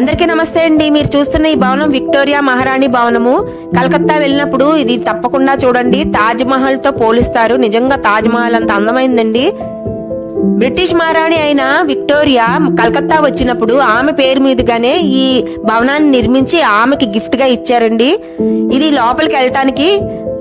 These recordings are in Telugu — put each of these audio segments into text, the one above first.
అందరికీ నమస్తే అండి. మీరు చూస్తున్న ఈ భవనం విక్టోరియా మహారాణి భవనము. కలకత్తా వెళ్ళినప్పుడు ఇది తప్పకుండా చూడండి. తాజ్ మహల్తో పోలిస్తారు. నిజంగా తాజ్ మహల్ అంత అందమైందండి. బ్రిటిష్ మహారాణి అయిన విక్టోరియా కలకత్తా వచ్చినప్పుడు ఆమె పేరు మీదుగానే ఈ భవనాన్ని నిర్మించి ఆమెకి గిఫ్ట్గా ఇచ్చారండి. ఇది లోపలికి వెళ్ళటానికి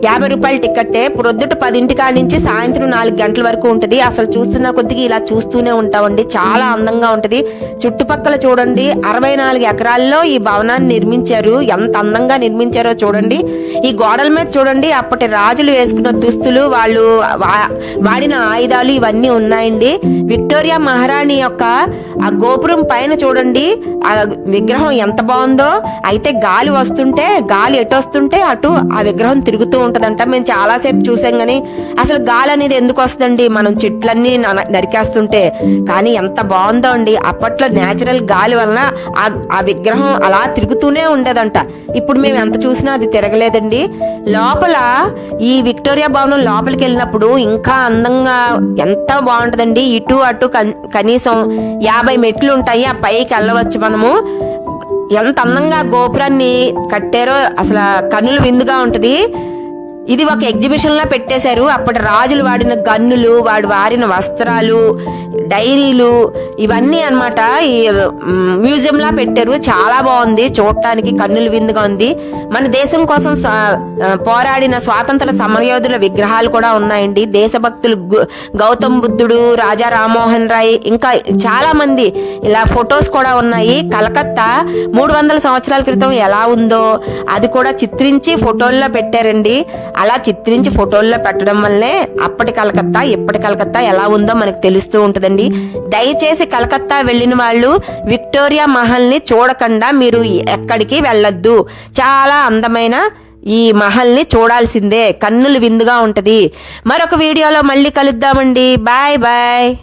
యాభై రూపాయల టికెట్టే ప్రొద్దుట పదింటికా నుంచి సాయంత్రం నాలుగు గంటల వరకు ఉంటుంది. అసలు చూస్తున్న కొద్దిగా ఇలా చూస్తూనే ఉంటామండి. చాలా అందంగా ఉంటుంది. చుట్టుపక్కల చూడండి అరవై నాలుగు ఎకరాల్లో ఈ భవనాన్ని నిర్మించారు. ఎంత అందంగా నిర్మించారో చూడండి. ఈ గోడల మీద చూడండి అప్పటి రాజులు వేసుకున్న దుస్తులు వాళ్ళు వాడిన ఆయుధాలు ఇవన్నీ ఉన్నాయండి. విక్టోరియా మహారాణి యొక్క ఆ గోపురం పైన చూడండి. ఆ విగ్రహం ఎంత బాగుందో. అయితే గాలి వస్తుంటే గాలి ఎటు వస్తుంటే అటు ఆ విగ్రహం తిరుగుతూ ఉంటదంట. మేము చాలాసేపు చూసాం కానీ అసలు గాలి అనేది ఎందుకు వస్తుందండి? మనం చెట్లన్నీ నరికేస్తుంటే. కానీ ఎంత బాగుందో అండి. అప్పట్లో న్యాచురల్ గాలి వలన ఆ విగ్రహం అలా తిరుగుతూనే ఉండేదంట. ఇప్పుడు మేము ఎంత చూసినా అది తిరగలేదండి. లోపల ఈ విక్టోరియా భవనం లోపలికి వెళ్ళినప్పుడు ఇంకా అందంగా ఎంత బాగుంటుందండి. ఇటు అటు కనీసం యాభై మెట్లు ఉంటాయి. ఆ పైకి వెళ్ళవచ్చు మనము. ఎంత అందంగా గోపురాన్ని కట్టారో అసలు కన్నులు విందుగా ఉంటుంది. ఇది ఒక ఎగ్జిబిషన్ లా పెట్టేశారు. అప్పటి రాజులు వాడిన గన్నులు వాడు వారిన వస్త్రాలు డైరీలు ఇవన్నీ అన్నమాట. ఈ మ్యూజియంలా పెట్టారు. చాలా బాగుంది. చూడటానికి కన్నులు విందుగా ఉంది. మన దేశం కోసం పోరాడిన స్వాతంత్ర సమరయోధుల విగ్రహాలు కూడా ఉన్నాయండి. దేశభక్తులు గౌతమ్ బుద్ధుడు రాజా రామ్మోహన్ రాయ్ ఇంకా చాలా మంది ఇలా ఫొటోస్ కూడా ఉన్నాయి. కలకత్తా మూడు వందల సంవత్సరాల క్రితం ఎలా ఉందో అది కూడా చిత్రించి ఫోటోల్లో పెట్టారండి. అలా చిత్రించి ఫోటోల్లో పెట్టడం వల్లే అప్పటి కలకత్తా ఇప్పటి కలకత్తా ఎలా ఉందో మనకు తెలుస్తూ ఉంటుందండి. దయచేసి కలకత్తా వెళ్ళిన వాళ్ళు విక్టోరియా మహల్ని చూడకుండా మీరు ఎక్కడికి వెళ్ళొద్దు. చాలా అందమైన ఈ మహల్ని చూడాల్సిందే. కన్నులు విందుగా ఉంటుంది. మరొక వీడియోలో మళ్ళీ కలుద్దామండి. Bye bye.